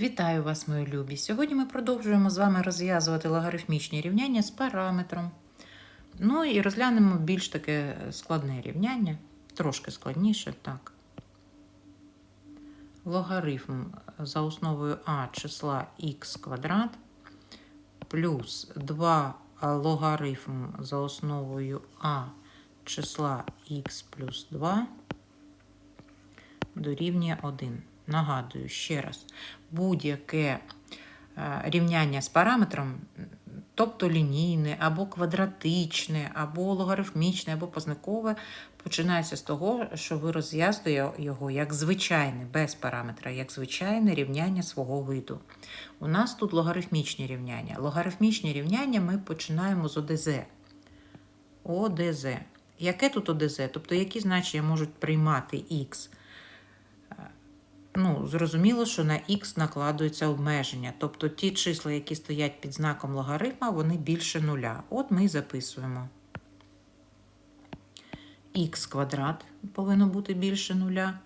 Вітаю вас, мої любі! Сьогодні ми продовжуємо з вами розв'язувати логарифмічні рівняння з параметром. Ну і розглянемо більш таке складне рівняння, трошки складніше, так. Логарифм за основою а числа х квадрат плюс 2 логарифм за основою а числа х плюс 2 дорівнює 1. Нагадую ще раз, будь-яке е, рівняння з параметром, тобто лінійне, або квадратичне, або логарифмічне, або познакове, починається з того, що ви розв'язуєте його як звичайне, без параметра, як звичайне рівняння свого виду. У нас тут логарифмічні рівняння. Логарифмічні рівняння ми починаємо з ОДЗ. ОДЗ. Яке тут ОДЗ? Тобто, які значення можуть приймати х? Ну, зрозуміло, що на х накладується обмеження. Тобто ті числа, які стоять під знаком логарифма, вони більше нуля. От ми і записуємо. х квадрат повинно бути більше нуля,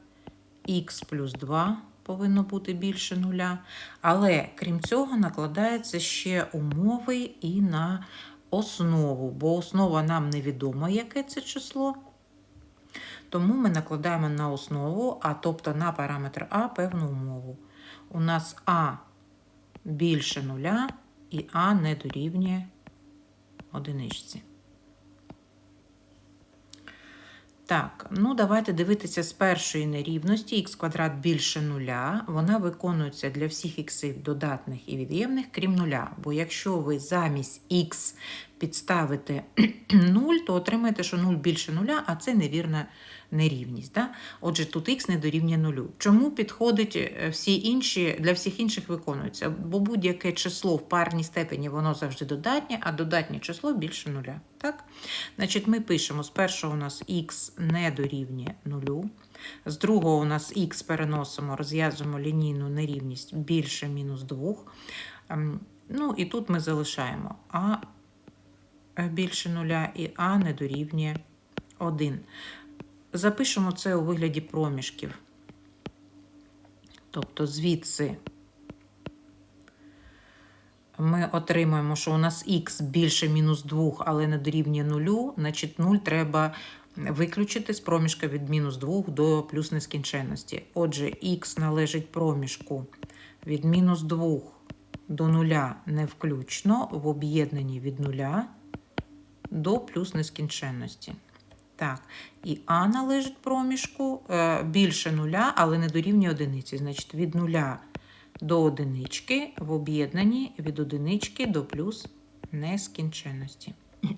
х плюс 2 повинно бути більше нуля. Але крім цього, накладаються ще умови і на основу, бо основа нам невідома, яке це число. Тому ми накладаємо на основу, а тобто на параметр А певну умову. У нас А більше нуля і А не дорівнює одиничці. Так, ну давайте дивитися з першої нерівності х квадрат більше нуля. Вона виконується для всіх іксів додатних і від'ємних, крім нуля. Бо якщо ви замість х підставите 0, то отримаєте, що 0 більше нуля, а це невірна нерівність. Да? Отже, тут х не дорівнює нулю. Чому підходить е, всі інші, для всіх інших виконується? Бо будь-яке число в парній степені воно завжди додатнє, а додатнє число більше нуля. Так? Значить, Ми пишемо: з першого у нас х не дорівнює нулю. З другого у нас х переносимо, розв'язуємо лінійну нерівність більше мінус 2. Ем, ну і тут ми залишаємо а більше нуля і а не дорівнює 1. Запишемо це у вигляді проміжків. Тобто звідси ми отримуємо, що у нас х більше мінус 2, але не дорівнює 0, значить 0 треба виключити з проміжка від мінус 2 до плюс нескінченності. Отже, х належить проміжку від мінус 2 до 0 не включно в об'єднанні від 0 до плюс нескінченності. Так, і А належить проміжку е, більше нуля, але не дорівнює одиниці. Значить, від нуля до одинички в об'єднанні від одинички до плюс нескінченності.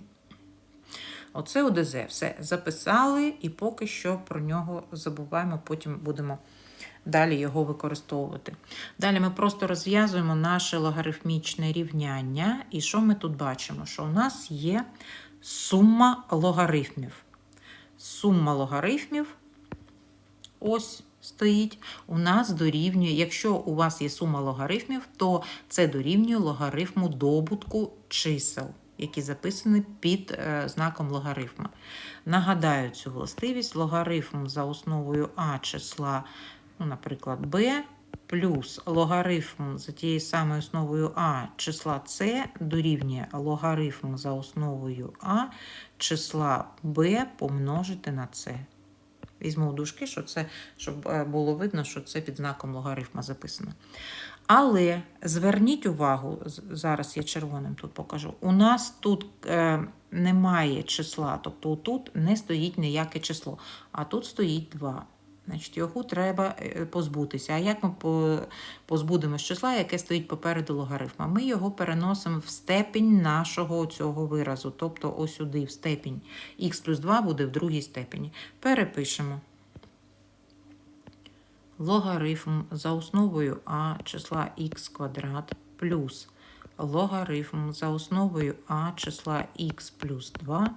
Оце ОДЗ. Все записали, і поки що про нього забуваємо, потім будемо далі його використовувати. Далі ми просто розв'язуємо наше логарифмічне рівняння. І що ми тут бачимо? Що у нас є сума логарифмів. Сума логарифмів ось стоїть, у нас дорівнює, якщо у вас є сума логарифмів, то це дорівнює логарифму добутку чисел, які записані під е, знаком логарифма. Нагадаю цю властивість, логарифм за основою А числа, ну, наприклад, b, плюс логарифм за тією самою основою А числа С дорівнює логарифм за основою А числа b помножити на С. Візьму в дужки, що це, щоб е, було видно, що це під знаком логарифма записано. Але зверніть увагу, зараз я червоним тут покажу. У нас тут е, немає числа, тобто тут не стоїть ніяке число, а тут стоїть 2. Значить, його треба е, позбутися. А як ми позбудемо з числа, яке стоїть попереду логарифма? Ми його переносимо в степінь нашого цього виразу. Тобто ось сюди в степінь х плюс 2 буде в другій степені. Перепишемо. Логарифм за основою а числа х квадрат плюс логарифм за основою а числа х плюс 2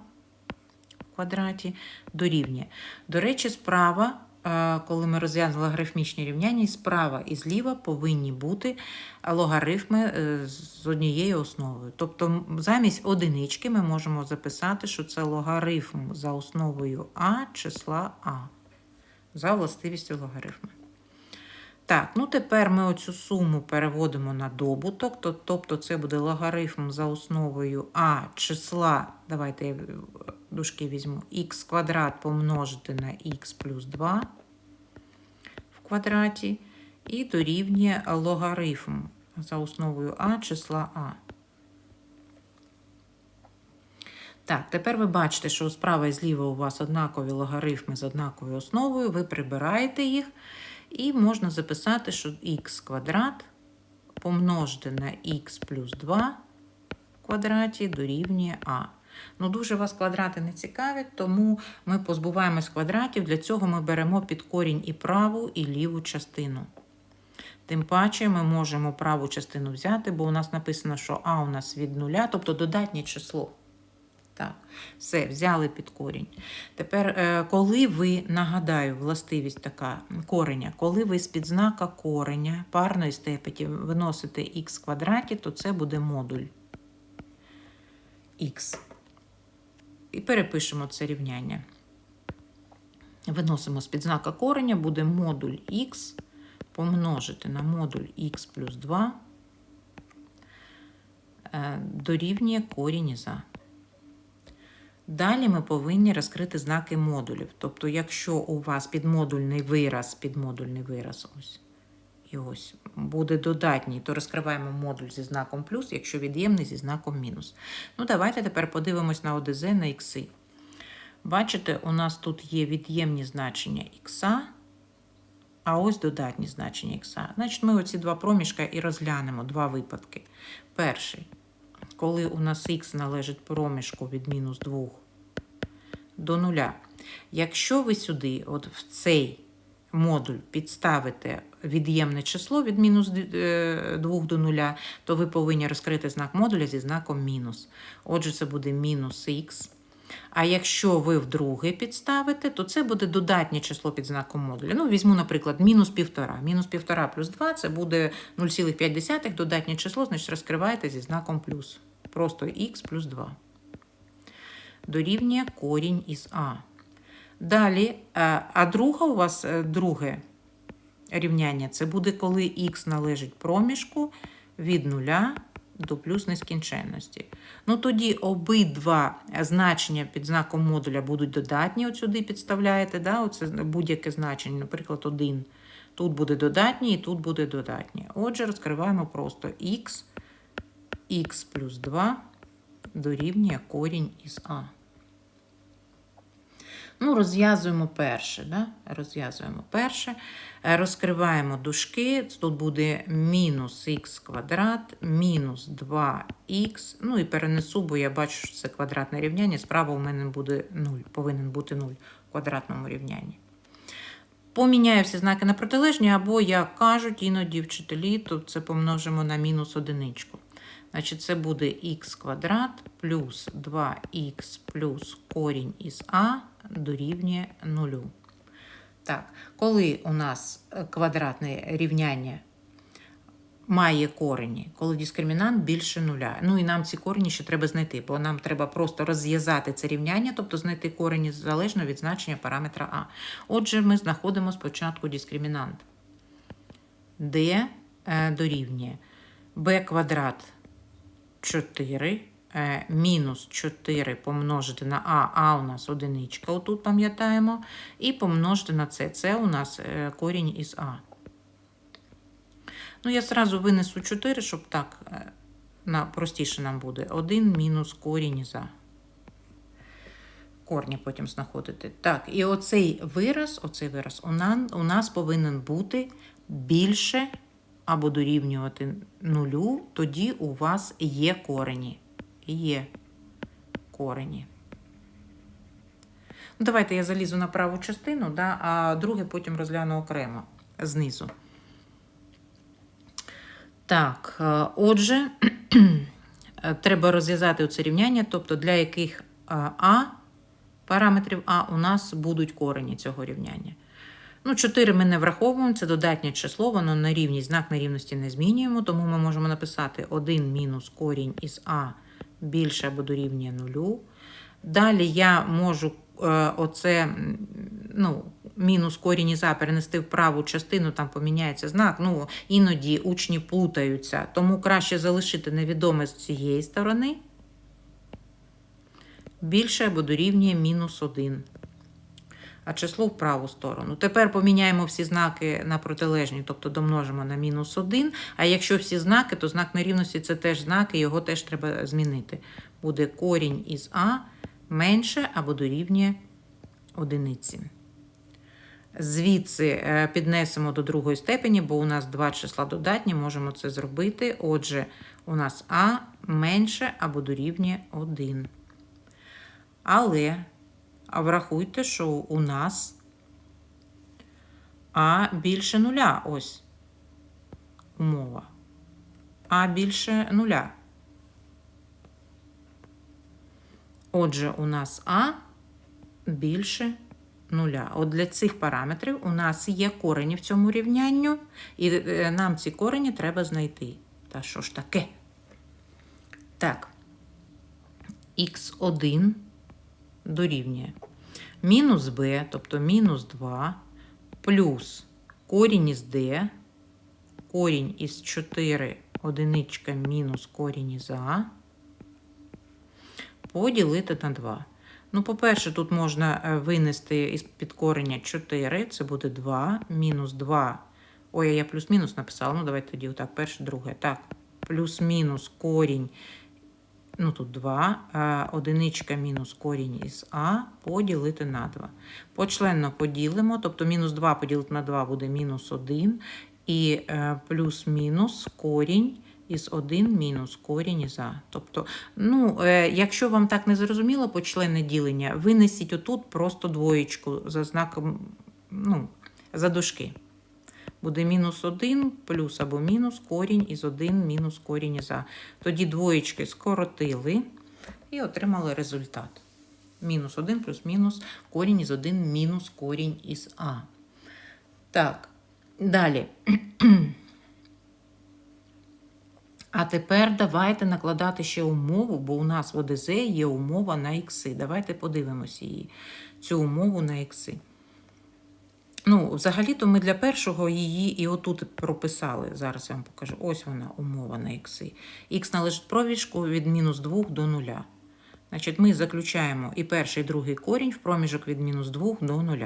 в квадраті дорівнює. До речі, справа коли ми розв'язали логарифмічні рівняння, і справа і зліва повинні бути логарифми е, з однією основою. Тобто, замість одинички ми можемо записати, що це логарифм за основою А числа А, за властивістю логарифму. Так, ну тепер ми оцю суму переводимо на добуток, тобто це буде логарифм за основою а числа, давайте я дужки візьму, х квадрат помножити на х плюс 2 в квадраті і дорівнює логарифм за основою а числа а. Так, тепер ви бачите, що справа і зліва у вас однакові логарифми з однаковою основою, ви прибираєте їх, і можна записати, що х квадрат помножити на х плюс 2 в квадраті дорівнює а. Ну, дуже вас квадрати не цікавлять, тому ми позбуваємось квадратів. Для цього ми беремо під корінь і праву, і ліву частину. Тим паче ми можемо праву частину взяти, бо у нас написано, що а у нас від нуля, тобто додатнє число. Так, все, взяли під корінь. Тепер, е, коли ви, нагадаю, властивість така кореня, коли ви з-під знака кореня парної степені виносите х квадраті, то це буде модуль х. І перепишемо це рівняння. Виносимо з-під знака кореня, буде модуль х помножити на модуль х плюс 2 е, дорівнює корінь із а. Далі ми повинні розкрити знаки модулів. Тобто, якщо у вас підмодульний вираз, підмодульний вираз, ось і ось буде додатній, то розкриваємо модуль зі знаком плюс, якщо від'ємний зі знаком мінус. Ну, давайте тепер подивимось на ОДЗ на ікси. Бачите, у нас тут є від'ємні значення ікса, а ось додатні значення ікса. Значить, ми оці два проміжка і розглянемо два випадки. Перший коли у нас х належить проміжку від мінус 2 до 0. Якщо ви сюди, от в цей модуль, підставите від'ємне число від мінус 2 до 0, то ви повинні розкрити знак модуля зі знаком мінус. Отже, це буде мінус х. А якщо ви вдруге підставите, то це буде додатнє число під знаком модуля. Ну, візьму, наприклад, мінус 1,5. Мінус 1,5 плюс 2 це буде 0,5 додатнє число, значить розкриваєте зі знаком плюс. Просто х плюс 2. Дорівнює корінь із А. Далі, а а друга у вас е, друге рівняння це буде, коли х належить проміжку від 0 до плюс нескінченності. Ну тоді обидва значення під знаком модуля будуть додатні. От сюди підставляєте, да? Оце будь-яке значення, наприклад, 1. Тут буде додатнє і тут буде додатнє. Отже, розкриваємо просто х, х плюс 2 дорівнює корінь із А. Ну, розв'язуємо перше. Да? Розв'язуємо перше. Е, Розкриваємо дужки. Тут буде мінус х квадрат, мінус 2х. Ну і перенесу, бо я бачу, що це квадратне рівняння. Справа у мене буде 0, повинен бути 0 в квадратному рівнянні. Поміняю всі знаки на протилежні, або, як кажуть іноді вчителі, то це помножимо на мінус одиничку. Значить, це буде х квадрат плюс 2х плюс корінь із а дорівнює 0. Так, коли у нас е, квадратне рівняння має корені, коли дискримінант більше нуля. Ну і нам ці корені ще треба знайти, бо нам треба просто розв'язати це рівняння, тобто знайти корені залежно від значення параметра А. Отже, ми знаходимо спочатку дискримінант. d е, дорівнює b квадрат 4 е, мінус 4 помножити на А, А у нас одиничка, отут пам'ятаємо, і помножити на С. Це у нас е, корінь із А. Ну, я зразу винесу 4, щоб так е, на, простіше нам буде. 1 мінус корінь із А. Корні потім знаходити. Так, і оцей вираз, оцей вираз у нас, у нас повинен бути більше або дорівнювати нулю, тоді у вас є корені. Є корені. Ну, давайте я залізу на праву частину, да, а друге потім розгляну окремо знизу. Так, е, отже, треба розв'язати це рівняння, тобто для яких е, А, параметрів А у нас будуть корені цього рівняння. Ну, 4 ми не враховуємо, це додатнє число, воно на рівні, знак нерівності не змінюємо, тому ми можемо написати 1 мінус корінь із А більше або дорівнює нулю. Далі я можу е, оце ну, мінус корінь із А перенести в праву частину, там поміняється знак. Ну, іноді учні плутаються, тому краще залишити невідоме з цієї сторони. Більше або дорівнює мінус 1. А число в праву сторону. Тепер поміняємо всі знаки на протилежні, тобто домножимо на мінус 1. А якщо всі знаки, то знак нерівності це теж знак, і його теж треба змінити. Буде корінь із А менше або дорівнює одиниці. Звідси е, піднесемо до другої степені, бо у нас два числа додатні, можемо це зробити. Отже, у нас А менше або дорівнює 1. Але а врахуйте, що у нас А більше нуля. Ось умова. А більше нуля. Отже, у нас А більше нуля. От для цих параметрів у нас є корені в цьому рівнянню, і е, нам ці корені треба знайти. Та що ж таке? Так, х1 дорівнює мінус b, тобто мінус 2, плюс корінь із d, корінь із 4, одиничка мінус корінь із а, поділити на 2. Ну, по-перше, тут можна е, винести із підкорення 4, це буде 2, мінус 2. Ой, я плюс-мінус написала. Ну, давайте тоді отак, перше, друге. Так, плюс-мінус корінь ну тут 2, одиничка мінус корінь із А поділити на 2. Почленно поділимо, тобто мінус 2 поділити на 2 буде мінус 1, і е, плюс-мінус корінь із 1 мінус корінь із А. Тобто, ну, е, якщо вам так не зрозуміло почленне ділення, винесіть отут просто двоєчку за знаком, ну, за дужки. Буде мінус 1 плюс або мінус корінь із 1 мінус корінь із А. Тоді двоєчки скоротили і отримали результат. Мінус 1 плюс мінус корінь із 1 мінус корінь із А. Так, далі. А тепер давайте накладати ще умову, бо у нас в ОДЗ є умова на ікси. Давайте подивимося її, цю умову на ікси. Ну, взагалі-то ми для першого її і отут прописали. Зараз я вам покажу. Ось вона умова на ікси. Х належить проміжку від мінус 2 до 0. Значить, ми заключаємо і перший, і другий корінь в проміжок від мінус 2 до 0.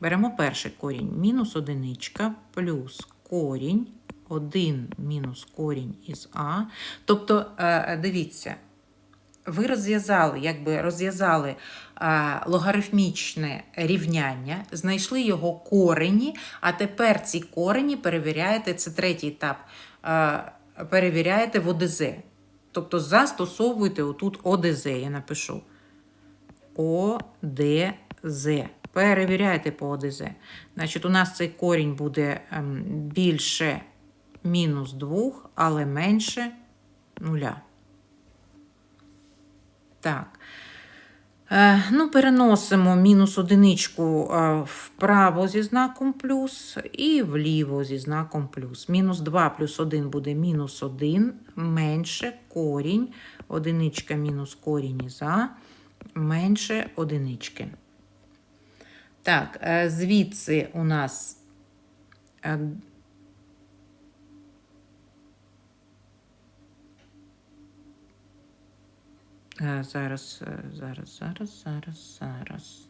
Беремо перший корінь мінус одиничка плюс корінь 1 мінус корінь із А. Тобто, е, дивіться, ви розв'язали, якби розв'язали логарифмічне рівняння, знайшли його корені, а тепер ці корені перевіряєте, це третій етап, перевіряєте в ОДЗ. Тобто застосовуйте отут ОДЗ, я напишу. ОДЗ. Перевіряйте по ОДЗ. Значить, у нас цей корінь буде ем, більше мінус 2, але менше нуля. Так. Е, ну, Переносимо мінус одиничку е, вправо зі знаком плюс і вліво зі знаком плюс. Мінус 2 плюс 1 буде мінус 1, менше корінь, одиничка мінус корінь із А, менше одинички. Так, е, звідси у нас е, Е, Зараз, е, зараз, зараз, зараз, зараз.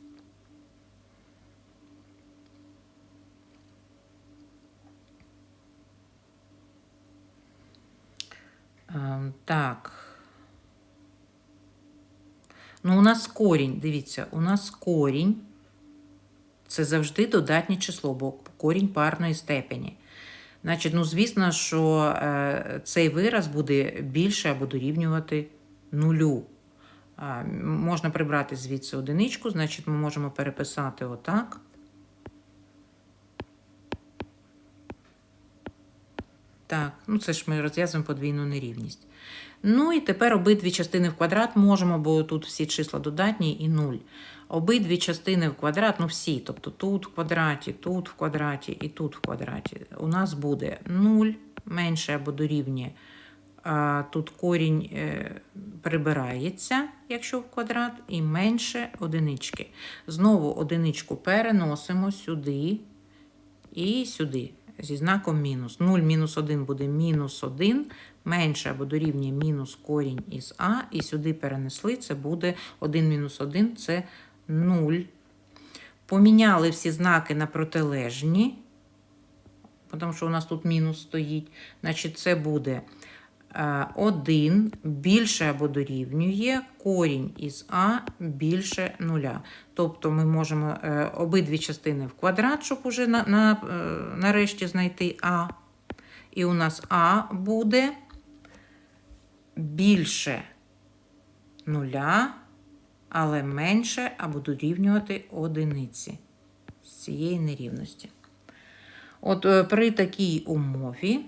Ем, Так. Ну, у нас корінь, дивіться, у нас корінь. Це завжди додатнє число, бо корінь парної степені. Значить, ну, звісно, що е, цей вираз буде більше або дорівнювати нулю. Можна прибрати звідси одиничку, значить, ми можемо переписати отак. Так, ну це ж ми розв'язуємо подвійну нерівність. Ну і тепер обидві частини в квадрат можемо, бо тут всі числа додатні і 0. Обидві частини в квадрат, ну всі, тобто тут в квадраті, тут в квадраті і тут в квадраті. У нас буде 0 менше або дорівнює. Тут корінь е, прибирається. якщо в квадрат, і менше одинички. Знову одиничку переносимо сюди і сюди зі знаком мінус. 0 мінус 1 буде мінус 1, менше або дорівнює мінус корінь із А, і сюди перенесли, це буде 1 мінус 1 це 0. Поміняли всі знаки на протилежні, тому що у нас тут мінус стоїть. Значить, це буде 1 більше або дорівнює корінь із А більше нуля. Тобто ми можемо е, обидві частини в квадрат, щоб уже на, на, е, нарешті знайти А. І у нас А буде більше нуля, але менше або дорівнювати одиниці з цієї нерівності. От е, при такій умові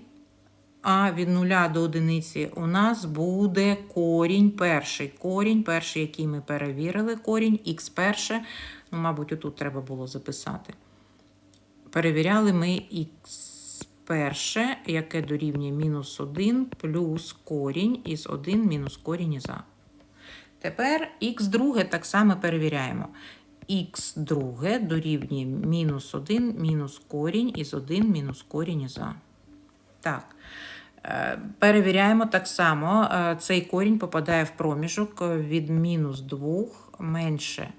а від 0 до одиниці у нас буде корінь, перший корінь, перший, який ми перевірили, корінь х перше. Ну, мабуть, отут треба було записати. Перевіряли ми х перше, яке дорівнює мінус 1 плюс корінь із 1 мінус корінь із а. Тепер х друге так само перевіряємо. х друге дорівнює мінус 1 мінус корінь із 1 мінус корінь із а. Так. Е, Перевіряємо так само. е, Цей корінь попадає в проміжок від мінус 2 менше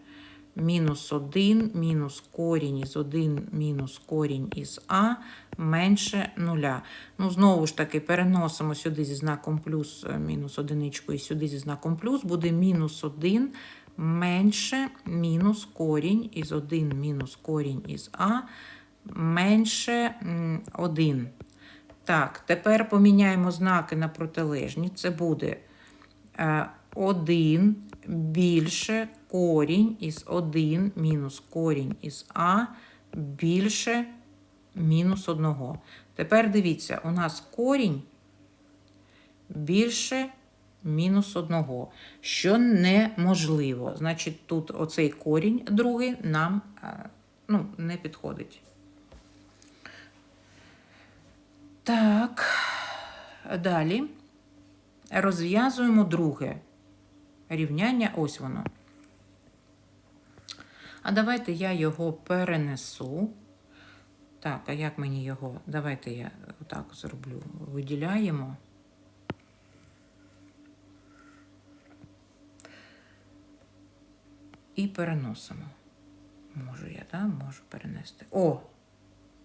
мінус 1, мінус корінь із 1, мінус корінь із А менше 0. Ну, знову ж таки, переносимо сюди зі знаком плюс е, мінус одиничку і сюди зі знаком плюс буде мінус 1 менше мінус корінь із 1 мінус корінь із А менше 1. Так, тепер поміняємо знаки на протилежні. Це буде 1 більше корінь із 1 мінус корінь із А більше мінус 1. Тепер дивіться, у нас корінь більше мінус 1, що неможливо. Значить, тут оцей корінь другий нам ну, не підходить. Так, далі розв'язуємо друге рівняння. Ось воно. А давайте я його перенесу. Так, а як мені його? Давайте я отак зроблю. Виділяємо. І переносимо. Можу я, так? Можу перенести. О!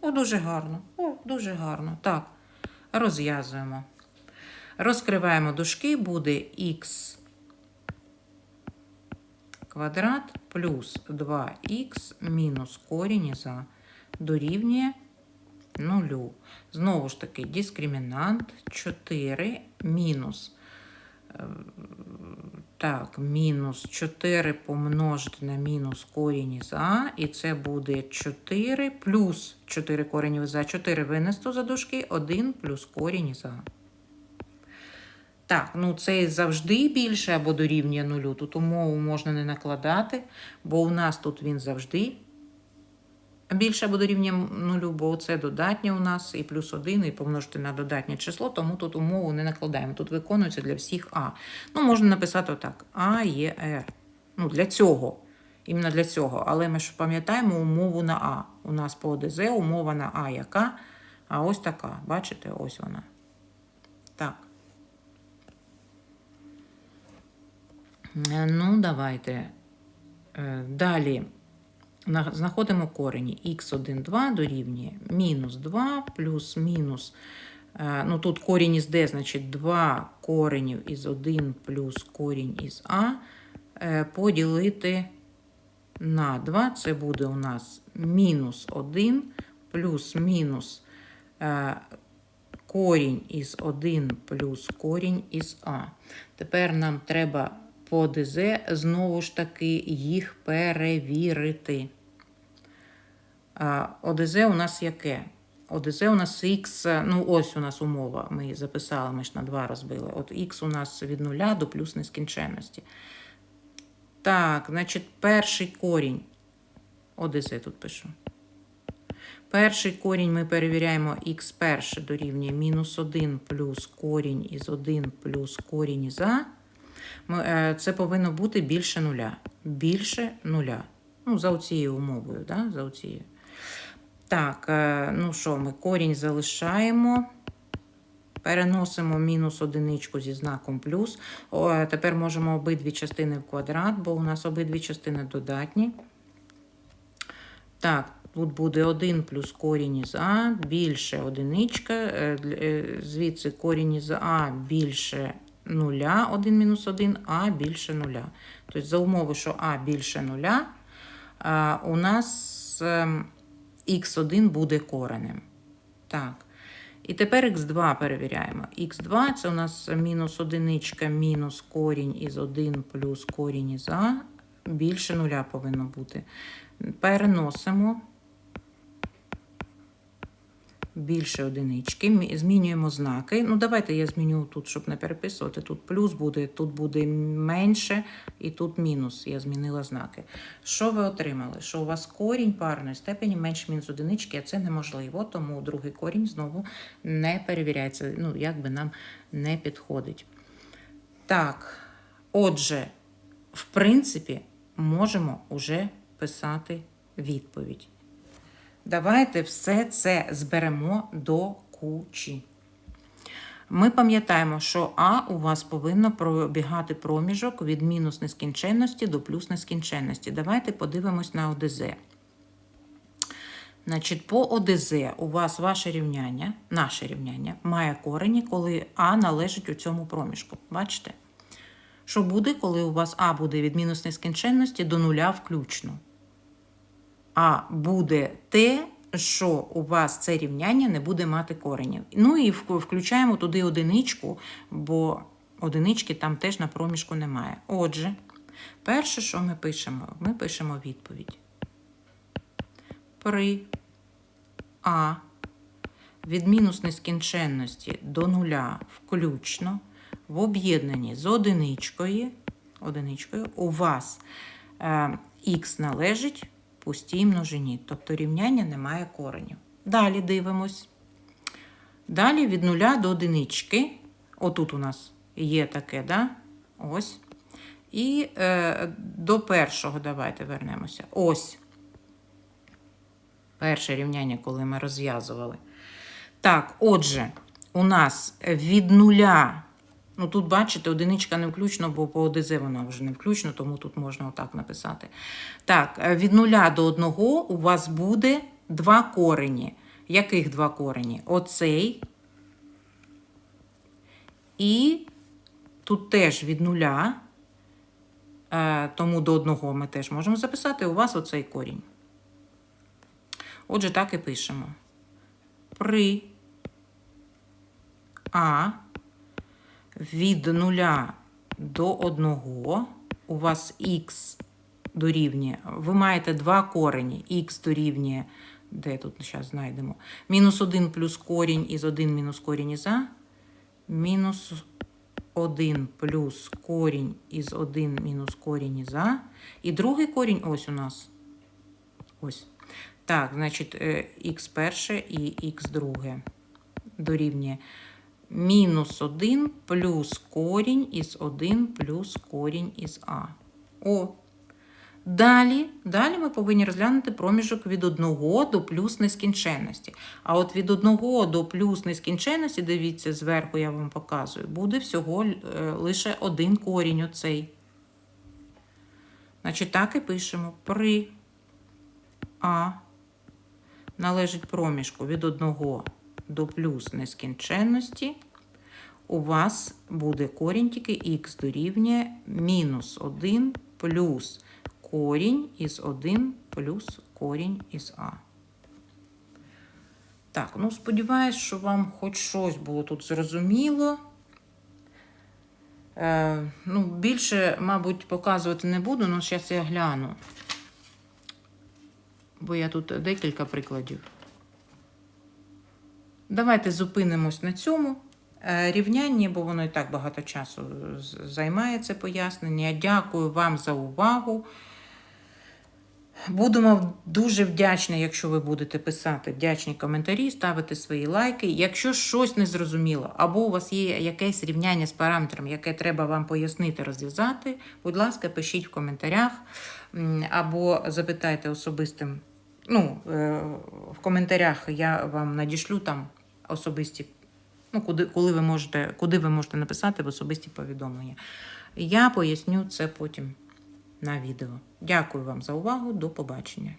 О, дуже гарно. О, дуже гарно. Так, розв'язуємо. Розкриваємо дужки, буде х квадрат плюс 2х мінус корінь із дорівнює 0. Знову ж таки, дискримінант 4 мінус. Так, мінус 4 помножити на мінус корінь із А, і це буде 4 плюс 4 корінь із А, 4 винесу за дужки, 1 плюс корінь із А. Так, ну це завжди більше або дорівнює нулю. Тут умову можна не накладати, бо у нас тут він завжди більше або дорівнює нулю, бо це додатнє у нас і плюс 1, і помножити на додатнє число, тому тут умову не накладаємо. Тут виконується для всіх А. Ну, можна написати отак: А є Р. Ну, для цього. Іменно для цього. Але ми ж пам'ятаємо умову на А. У нас по ОДЗ умова на А яка? А ось така. Бачите, ось вона. Так. Е, Ну, давайте. Е, Далі знаходимо корені х1, 2 дорівнює мінус 2 плюс мінус. е, Ну, тут корінь із d, значить 2 коренів із 1 плюс корінь із А е, поділити на 2. Це буде у нас мінус 1 плюс мінус е, корінь із 1 плюс корінь із А. Тепер нам треба по ДЗ знову ж таки їх перевірити. ОДЗ у нас яке? ОДЗ у нас Х, ну ось у нас умова, ми записали, ми ж на 2 розбили. От Х у нас від 0 до плюс нескінченності. Так, значить, перший корінь. ОДЗ тут пишу. Перший корінь ми перевіряємо х перше дорівнює мінус 1 плюс корінь із 1 плюс корінь із А. Е, це повинно бути більше нуля. Більше нуля. Ну, за цією умовою, да? за оцією. Так, е, ну що, ми корінь залишаємо. Переносимо мінус одиничку зі знаком плюс. О, тепер можемо обидві частини в квадрат, бо у нас обидві частини додатні. Так, тут буде 1 плюс корінь із А, більше одиничка. е, е, Звідси корінь із А більше нуля, 1 мінус 1, А більше нуля. Тобто за умови, що А більше нуля, у нас ем, х1 буде коренем. Так. І тепер х2 перевіряємо. х2 це у нас мінус одиничка мінус корінь із 1 плюс корінь із А. Більше нуля повинно бути. Переносимо більше одинички. Мі- Змінюємо знаки. Ну, давайте я зміню тут, щоб не переписувати. Тут плюс буде, тут буде менше, і тут мінус. Я змінила знаки. Що ви отримали? Що у вас корінь парної степені менше мінус одинички, а це неможливо, тому другий корінь знову не перевіряється. Ну, як би нам не підходить. Так, отже, в принципі, можемо вже писати відповідь. Давайте все це зберемо до кучі. Ми пам'ятаємо, що А у вас повинно пробігати проміжок від мінус нескінченності до плюс нескінченності. Давайте подивимось на ОДЗ. Значить, по ОДЗ у вас ваше рівняння, наше рівняння, має корені, коли А належить у цьому проміжку. Бачите? Що буде, коли у вас А буде від мінус нескінченності до нуля включно? А буде те, що у вас це рівняння не буде мати коренів. Ну і включаємо туди одиничку, бо одинички там теж на проміжку немає. Отже, перше, що ми пишемо, ми пишемо відповідь. При А від мінус нескінченності до нуля включно в об'єднанні з одиничкою, одиничкою у вас е, х належить пустій множині, тобто рівняння не має коренів. Далі дивимось. Далі від нуля до одинички. Отут у нас є таке, да? Ось. І е, до першого давайте вернемося. Ось. Перше рівняння, коли ми розв'язували. Так, отже, у нас від нуля. Ну, тут, бачите, одиничка не включно, бо по ОДЗ вона вже не включно, тому тут можна отак написати. Так, е, від нуля до одного у вас буде два корені. Яких два корені? Оцей. І тут теж від нуля, е, тому до одного ми теж можемо записати у вас оцей корінь. Отже, так і пишемо. При А від 0 до 1 у вас х дорівнює. Ви маєте два корені. х дорівнює, де тут зараз знайдемо? Мінус 1 плюс корінь із 1 мінус корінь із А. Мінус 1 плюс корінь із 1 мінус корінь із А. І другий корінь ось у нас. Ось. Так, значить, х перше і х друге дорівнює мінус 1 плюс корінь із 1 плюс корінь із А. О. Далі, далі ми повинні розглянути проміжок від 1 до плюс нескінченності. А от від 1 до плюс нескінченності, дивіться, зверху я вам показую, буде всього е, лише один корінь оцей. Значить, так і пишемо. При А належить проміжку від 1 до плюс нескінченності, у вас буде корінь тільки х дорівнює мінус 1 плюс корінь із 1 плюс корінь із А. Так, ну сподіваюсь, що вам хоч щось було тут зрозуміло. Е, ну, більше, мабуть, показувати не буду, але зараз я гляну. Бо я тут декілька прикладів. Давайте зупинимось на цьому е, рівнянні, бо воно і так багато часу з- займає це пояснення. Дякую вам за увагу. Будемо дуже вдячні, якщо ви будете писати вдячні коментарі, ставити свої лайки. Якщо щось не зрозуміло, або у вас є якесь рівняння з параметрами, яке треба вам пояснити, розв'язати, будь ласка, пишіть в коментарях або запитайте особистим. Ну, е, в коментарях я вам надішлю там особисті, ну, куди, коли ви можете, куди ви можете написати в особисті повідомлення. Я поясню це потім на відео. Дякую вам за увагу. До побачення.